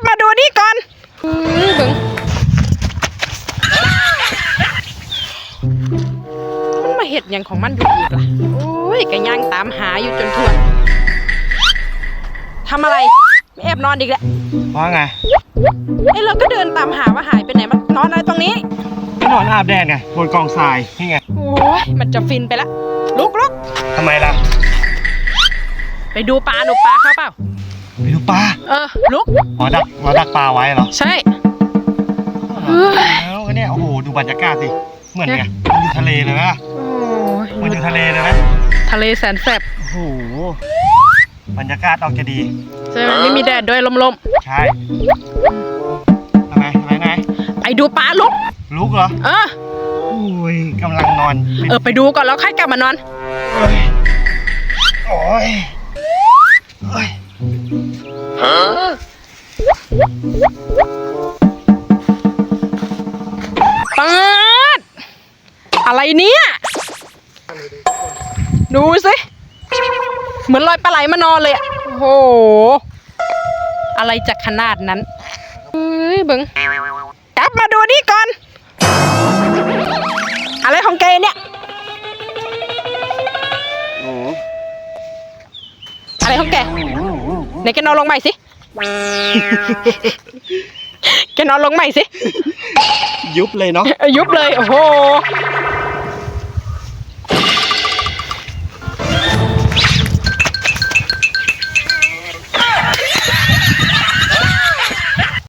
บมาดูนี่ก่อนอื้อเบึงมันมาเห็ดหยังของมันอยู่อีกล่ะโอ้ยกะย่างตามหาอยู่จนทั่วทำอะไรแอบนอนอีกแล้วว่าไงเอ้ยเราก็เดินตามหาว่าหายไปไหนมันนอนอะไรตรงนี้ก็นอนอาบแดดไงบนกองทรายนี่ไงโอ้ยมันจะฟินไปละลุกลุกทำไมล่ะ ไปดูปลาหนูปลาเขาเปล่า ไปดูปลาเออลุกอ๋อดักเราดักปลาไว้เหรอใช่ เฮ้ย แล้วก็เนี่ยโอ้โหดูบรรยากาศสิเหมือนไงมันอยู่ทะเลเลยไหมล่ะโอ้ยเหมันอยู่ทะเลเลยไหมทะเลแสนแสบโอ้โหบรรยากาศออกจะดี ใช่ไหมไม่มีแดดด้วยลมใช่ทำไมทำไมไงๆไปดูปลาลุกลุกเหรอเออโอ้ยกำลังนอนเออไปดูก่อนแล้วค่อยกลับมานอน โอ้ยโอ้ยโอ้ย ปาดอะไรเนี่ย ดูสิ เหมือนลอยปลาไหลมานอนเลยอะโอ้โห อะไรจะขนาดนั้นเฮ้ยเบิงกลับมาดูนี่ก่อน อะไรของแกเนี่ย อะไรของแกไหนแกนอนลงใหม่สิแกนอนลงใหม่สิ ยุบเลยเนาะเอ้ยยุบเลย โอ้โห